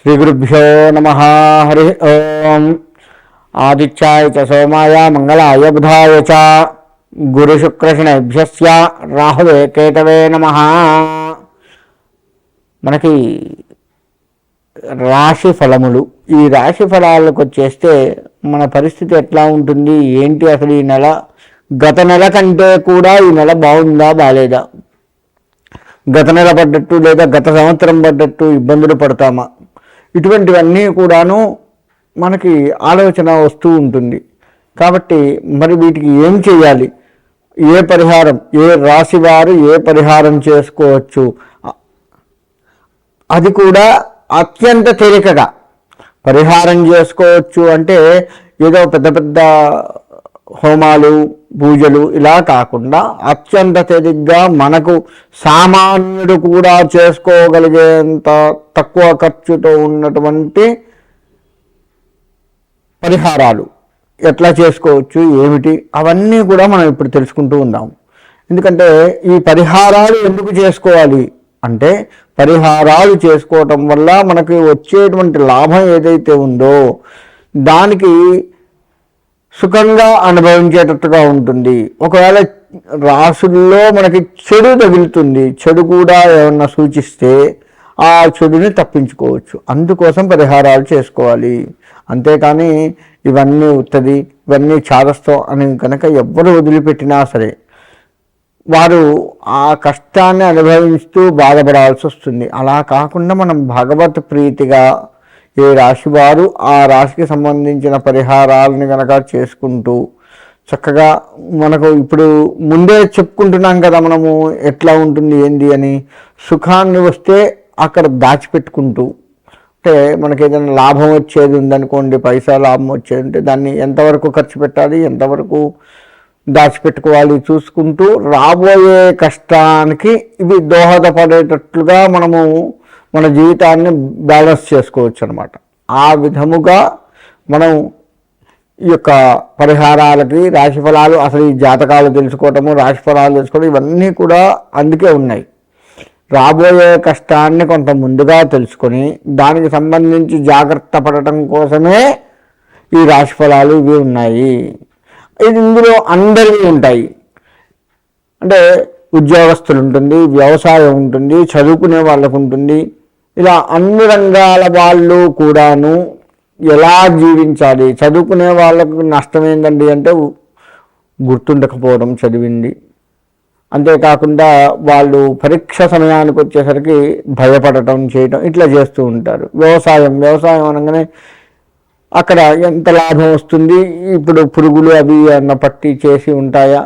శ్రీగురుభ్యో నమ హరి ఓం ఆదిత్యాయ చ సోమాయ మంగళాయ బుధాయ చ గురుశుక్రశనేభ్యస్య రాహువే కేతవే నమ మనకి రాశి ఫలములు ఈ రాశి ఫలాలకు వచ్చేస్తే మన పరిస్థితి ఎట్లా ఉంటుంది ఏంటి అసలు ఈ నెల? గత నెల కంటే కూడా ఈ నెల బాగుందా బాగాలేదా గత నెల పడ్డట్టు లేదా గత సంవత్సరం పడ్డట్టు ఇబ్బందులు పడతామా? ఇటువంటివన్నీ కూడాను మనకి ఆలోచన వస్తూ ఉంటుంది. కాబట్టి మరి వీటికి ఏం చేయాలి? ఏ పరిహారం? ఏ రాశి వారు ఏ పరిహారం చేసుకోవచ్చు? అది కూడా అత్యంత తేలికగా. పరిహారం చేసుకోవచ్చు అంటే ఏదో పెద్ద పెద్ద హోమాలు పూజలు ఇలా కాకుండా అత్యంత తేలిగ్గా మనకు సామాన్యుడు కూడా చేసుకోగలిగేంత తక్కువ ఖర్చుతో ఉన్నటువంటి పరిహారాలు ఎట్లా చేసుకోవచ్చు ఏమిటి అవన్నీ కూడా మనం ఇప్పుడు తెలుసుకుంటూ ఉందాం. ఎందుకంటే ఈ పరిహారాలు ఎందుకు చేసుకోవాలి అంటే పరిహారాలు చేసుకోవటం వల్ల మనకి వచ్చేటువంటి లాభం ఏదైతే ఉందో దానికి సుఖంగా అనుభవించేటట్టుగా ఉంటుంది. ఒకవేళ రాసుల్లో మనకి చెడు తగులుతుంది చెడు కూడా ఏమన్నా సూచిస్తే ఆ చెడుని తప్పించుకోవచ్చు. అందుకోసం పరిహారాలు చేసుకోవాలి. అంతేకాని ఇవన్నీ ఉత్తది ఇవన్నీ చాదస్తం అని కనుక ఎవ్వరు వదిలిపెట్టినా సరే వారు ఆ కష్టాన్ని అనుభవిస్తూ బాధపడాల్సి వస్తుంది అలా కాకుండా మనం భగవత్ ప్రీతిగా ఏ రాశి వారు ఆ రాశికి సంబంధించిన పరిహారాలను కనుక చేసుకుంటూ చక్కగా మనకు ఇప్పుడు ముందే చెప్పుకుంటున్నాం కదా మనము ఎట్లా ఉంటుంది ఏంది అని సుఖాన్ని వస్తే అక్కడ దాచిపెట్టుకుంటూ అంటే మనకి ఏదైనా లాభం వచ్చేది ఉందనుకోండి పైసా లాభం వచ్చేది ఉంటే దాన్ని ఎంతవరకు ఖర్చు పెట్టాలి ఎంతవరకు దాచిపెట్టుకోవాలి చూసుకుంటూ రాబోయే కష్టానికి ఇవి దోహదపడేటట్లుగా మనము మన జీవితాన్ని బ్యాలెన్స్ చేసుకోవచ్చు అనమాట ఆ విధముగా మనం ఈ యొక్క పరిహారాలకి రాశిఫలాలు అసలు ఈ జాతకాలు తెలుసుకోవటము రాశిఫలాలు తెలుసుకోవడం ఇవన్నీ కూడా అందుకే ఉన్నాయి. రాబోయే కష్టాన్ని కొంత ముందుగా తెలుసుకొని దానికి సంబంధించి జాగ్రత్త పడటం కోసమే ఈ రాశిఫలాలు ఇవి ఉన్నాయి. ఇది ఇందులో అందరివి ఉంటాయి. అంటే ఉద్యోగస్తులు ఉంటుంది వ్యవసాయం ఉంటుంది చదువుకునే వాళ్ళకు ఉంటుంది ఇలా అన్ని రంగాల వాళ్ళు కూడాను ఎలా జీవించాలి? చదువుకునే వాళ్ళకు నష్టం ఏంటండి అంటే గుర్తుండకపోవడం చదివింది. అంతేకాకుండా వాళ్ళు పరీక్ష సమయానికి వచ్చేసరికి భయపడటం చేయటం ఇట్లా చేస్తూ ఉంటారు. వ్యవసాయం వ్యవసాయం అనగానే అక్కడ ఎంత లాభం వస్తుంది? ఇప్పుడు పురుగులు అవి అన్న పట్టి చేసి ఉంటాయా?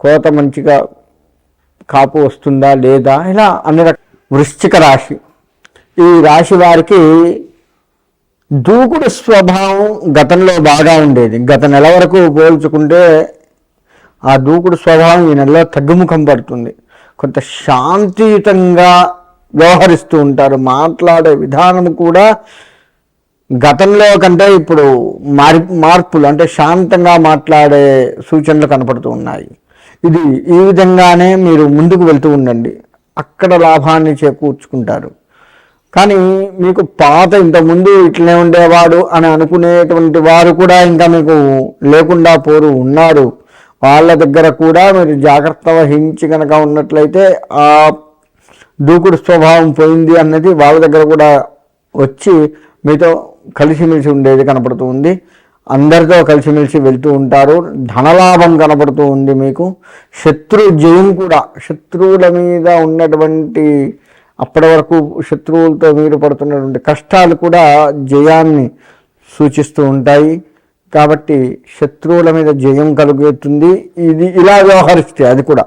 కోత మంచిగా కాపు వస్తుందా లేదా? ఇలా అన్ని రక వృశ్చిక రాశి. ఈ రాశి వారికి దూకుడు స్వభావం గతంలో బాగా ఉండేది. గత నెల వరకు పోల్చుకుంటే ఆ దూకుడు స్వభావం ఈ నెలలో తగ్గుముఖం పడుతుంది. కొంత శాంతియుతంగా వ్యవహరిస్తూ ఉంటారు. మాట్లాడే విధానం కూడా గతంలో కంటే ఇప్పుడు మారి మార్పులు అంటే శాంతంగా మాట్లాడే సూచనలు కనపడుతూ ఉన్నాయి. ఇది ఈ విధంగానే మీరు ముందుకు వెళ్తూ ఉండండి. అక్కడ లాభాన్ని చేకూర్చుకుంటారు. కానీ మీకు పాత ఇంతకుముందు ఇట్లనే ఉండేవాడు అని అనుకునేటువంటి వారు కూడా ఇంకా మీకు లేకుండా పోరు ఉన్నారు. వాళ్ళ దగ్గర కూడా మీరు జాగ్రత్త వహించి కనుక ఉన్నట్లయితే ఆ దూకుడు స్వభావం పోయింది అన్నది వాళ్ళ దగ్గర కూడా వచ్చి మీతో కలిసిమెలిసి ఉండేది కనపడుతూ ఉంది. అందరితో కలిసిమెలిసి వెళ్తూ ఉంటారు. ధనలాభం కనపడుతూ ఉంది మీకు. శత్రు జయం కూడా శత్రువుల మీద ఉన్నటువంటి అప్పటి వరకు శత్రువులతో మీరు పడుతున్నటువంటి కష్టాలు కూడా జయాన్ని సూచిస్తూ ఉంటాయి. కాబట్టి శత్రువుల మీద జయం కలుగుతుంది ఇది ఇలా వ్యవహరిస్తే అది కూడా.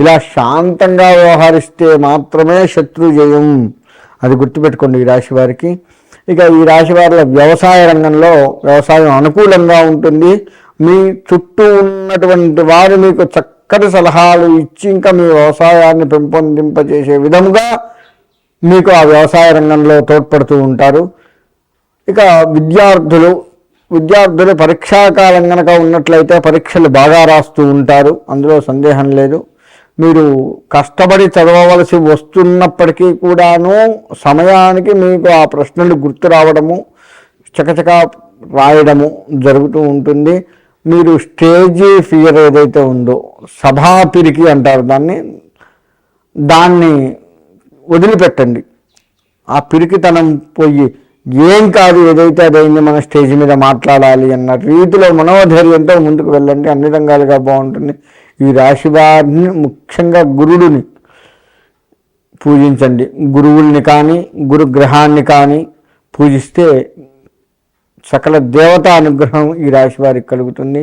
ఇలా శాంతంగా వ్యవహరిస్తే మాత్రమే శత్రు జయం. అది గుర్తుపెట్టుకోండి ఈ రాశి వారికి. ఇక ఈ రాశి వారిలో వ్యవసాయ రంగంలో వ్యవసాయం అనుకూలంగా ఉంటుంది. మీ చుట్టూ ఉన్నటువంటి వారు మీకు చక్కటి సలహాలు ఇచ్చి ఇంకా మీ వ్యవసాయాన్ని పెంపొందింపజేసే విధముగా మీకు ఆ వ్యవసాయ రంగంలో తోడ్పడుతూ ఉంటారు. ఇక విద్యార్థులు విద్యార్థులు పరీక్షాకాలం కనుక ఉన్నట్లయితే పరీక్షలు బాగా రాస్తూ ఉంటారు. అందులో సందేహం లేదు. మీరు కష్టపడి చదవవలసి వస్తున్నప్పటికీ కూడాను సమయానికి మీకు ఆ ప్రశ్నలు గుర్తు రావడము చకచక రాయడము జరుగుతూ ఉంటుంది. మీరు స్టేజీ ఫియర్ ఏదైతే ఉందో సభా పిరికి అంటారు దాన్ని దాన్ని వదిలిపెట్టండి. ఆ పిరికితనం పోయి ఏం కాదు ఏదైతే అదైంది మన స్టేజ్ మీద మాట్లాడాలి అన్న రీతిలో మనోధైర్యంతో ముందుకు వెళ్ళండి. అన్ని రంగాలుగా బాగుంటుంది. ఈ రాశి వారిని ముఖ్యంగా గురుడిని పూజించండి. గురువుల్ని కానీ గురుగ్రహాన్ని కానీ పూజిస్తే సకల దేవతా అనుగ్రహం ఈ రాశి వారికి కలుగుతుంది.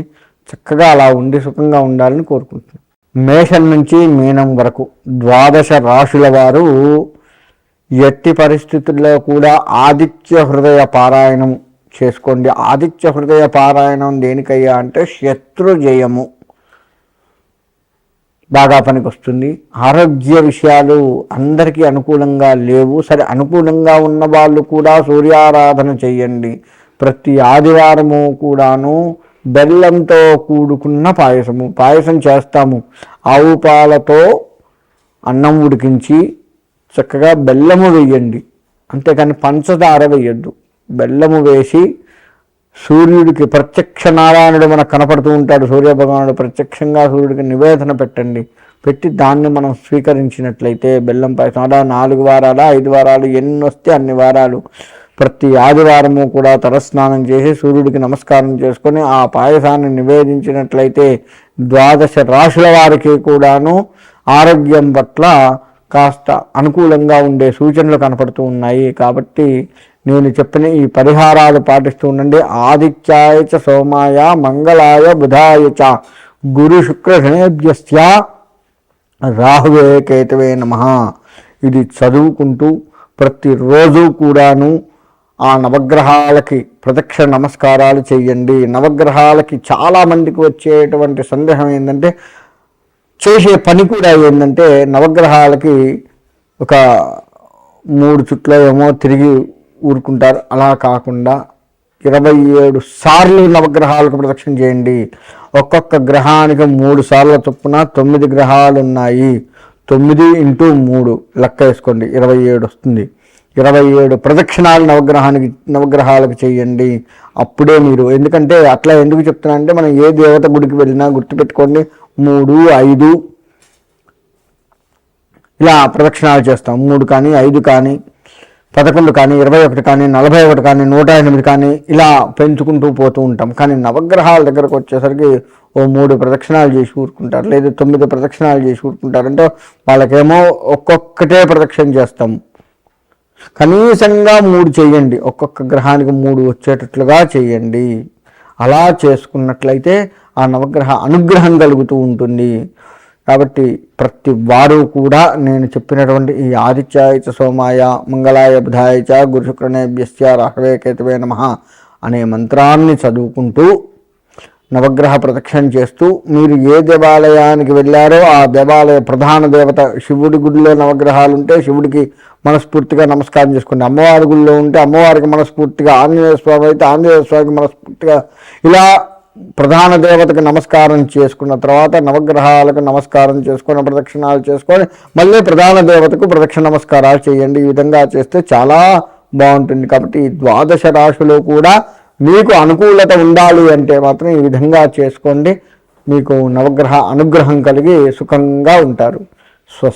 చక్కగా అలా ఉండి సుఖంగా ఉండాలని కోరుకుంటున్నాను. మేషం నుంచి మీనం వరకు. ద్వాదశ రాశుల వారు ఎట్టి పరిస్థితుల్లో కూడా ఆదిత్య హృదయ పారాయణం చేసుకోండి. ఆదిత్య హృదయ పారాయణం దేనికయ్యా అంటే శత్రు జయము. బాగా పనికొస్తుంది. ఆరోగ్య విషయాలు అందరికీ అనుకూలంగా లేవు. సరే అనుకూలంగా ఉన్న వాళ్ళు కూడా సూర్యారాధన చేయండి. ప్రతి ఆదివారము కూడాను బెల్లంతో కూడుకున్న పాయసము. పాయసం చేస్తాము. ఆవు పాలతో అన్నం ఉడికించి చక్కగా బెల్లము వేయండి. అంతేకాని పంచదార వేయద్దు. బెల్లము వేసి సూర్యుడికి ప్రత్యక్ష నారాయణుడు మనకు కనపడుతూ ఉంటాడు. సూర్య భగవానుడు ప్రత్యక్షంగా సూర్యుడికి నివేదన పెట్టండి. పెట్టి దాన్ని మనం స్వీకరించినట్లయితే బెల్లం పాయసం. అలా నాలుగు వారాలు ఐదు వారాలు ఎన్ని వస్తే అన్ని వారాలు ప్రతి ఆదివారము కూడా తలస్నానం చేసి సూర్యుడికి నమస్కారం చేసుకొని ఆ పాయసాన్ని నివేదించినట్లయితే ద్వాదశ రాశుల వారికి కూడాను ఆరోగ్యం పట్ల కాస్త అనుకూలంగా ఉండే సూచనలు కనపడుతూ ఉన్నాయి. కాబట్టి నేను చెప్పిన ఈ పరిహారాలు పాటిస్తూ ఉండండి. ఆదిత్యాయ చ సోమాయ మంగళాయ బుధాయ చ గురు శుక్ర శనేభ్యస్య రాహువే కేతవే నమ. ఇది చదువుకుంటూ ప్రతిరోజు కూడాను ఆ నవగ్రహాలకి ప్రదక్షిణ నమస్కారాలు చేయండి. నవగ్రహాలకి చాలామందికి వచ్చేటువంటి సందేహం ఏంటంటే చేసే పని కూడా ఏంటంటే నవగ్రహాలకి ఒక మూడు చుట్ల ఏమో తిరిగి ఊరుకుంటారు. అలా కాకుండా ఇరవై ఏడు సార్లు నవగ్రహాలకు ప్రదక్షిణ చేయండి. ఒక్కొక్క గ్రహానికి మూడు సార్ల చొప్పున తొమ్మిది గ్రహాలు ఉన్నాయి. తొమ్మిది ఇంటూ మూడు లెక్క వేసుకోండి. ఇరవై ఏడు వస్తుంది. ఇరవై ఏడు ప్రదక్షిణాలు నవగ్రహానికి నవగ్రహాలకు చేయండి. అప్పుడే మీరు ఎందుకంటే అట్లా ఎందుకు చెప్తున్నా అంటే మనం ఏ దేవత గుడికి వెళ్ళినా గుర్తుపెట్టుకోండి మూడు ఐదు. ఇలా ప్రదక్షిణాలు చేస్తాం. మూడు కానీ ఐదు కానీ పదకొండు కానీ ఇరవై ఒకటి కానీ నలభై ఒకటి కానీ నూట ఎనిమిది కానీ ఇలా పెంచుకుంటూ పోతూ ఉంటాం. కానీ నవగ్రహాల దగ్గరకు వచ్చేసరికి ఓ మూడు ప్రదక్షిణాలు చేసి ఊరుకుంటారు. లేదా తొమ్మిది ప్రదక్షిణాలు చేసి ఊరుకుంటారు. అంటే వాళ్ళకేమో ఒక్కొక్కటే ప్రదక్షిణ చేస్తాం. కనీసంగా మూడు చేయండి. ఒక్కొక్క గ్రహానికి మూడు వచ్చేటట్లుగా చేయండి. అలా చేసుకున్నట్లయితే ఆ నవగ్రహ అనుగ్రహం కలుగుతూ ఉంటుంది. కాబట్టి ప్రతి వారు కూడా నేను చెప్పినటువంటి ఈ ఆదిత్యాయ చ సోమాయ మంగళాయ బుధాయ చ గురుశుక్రనేభ్యస్య రాహవే కేతవే నమ అనే మంత్రాన్ని చదువుకుంటూ నవగ్రహ ప్రదక్షిణ చేస్తూ మీరు ఏ దేవాలయానికి వెళ్ళారో ఆ దేవాలయ ప్రధాన దేవత శివుడి గుడిలో నవగ్రహాలు ఉంటే శివుడికి మనస్ఫూర్తిగా నమస్కారం చేసుకోండి అమ్మవారి గుడిలో ఉంటే అమ్మవారికి మనస్ఫూర్తిగా ఆంజనేయ స్వామి అయితే ఆంజనేయ స్వామికి మనస్ఫూర్తిగా ఇలా ప్రధాన దేవతకు నమస్కారం చేసుకున్న తర్వాత నవగ్రహాలకు నమస్కారం చేసుకొని ప్రదక్షిణాలు చేసుకొని మళ్ళీ ప్రధాన దేవతకు ప్రదక్షిణ నమస్కారాలు చేయండి. ఈ విధంగా చేస్తే చాలా బాగుంటుంది. కాబట్టి ఈ ద్వాదశ రాశులు కూడా మీకు అనుకూలత ఉండాలి అంటే మాత్రం ఈ విధంగా చేసుకోండి. మీకు నవగ్రహ అనుగ్రహం కలిగి సుఖంగా ఉంటారు. స్వస్తి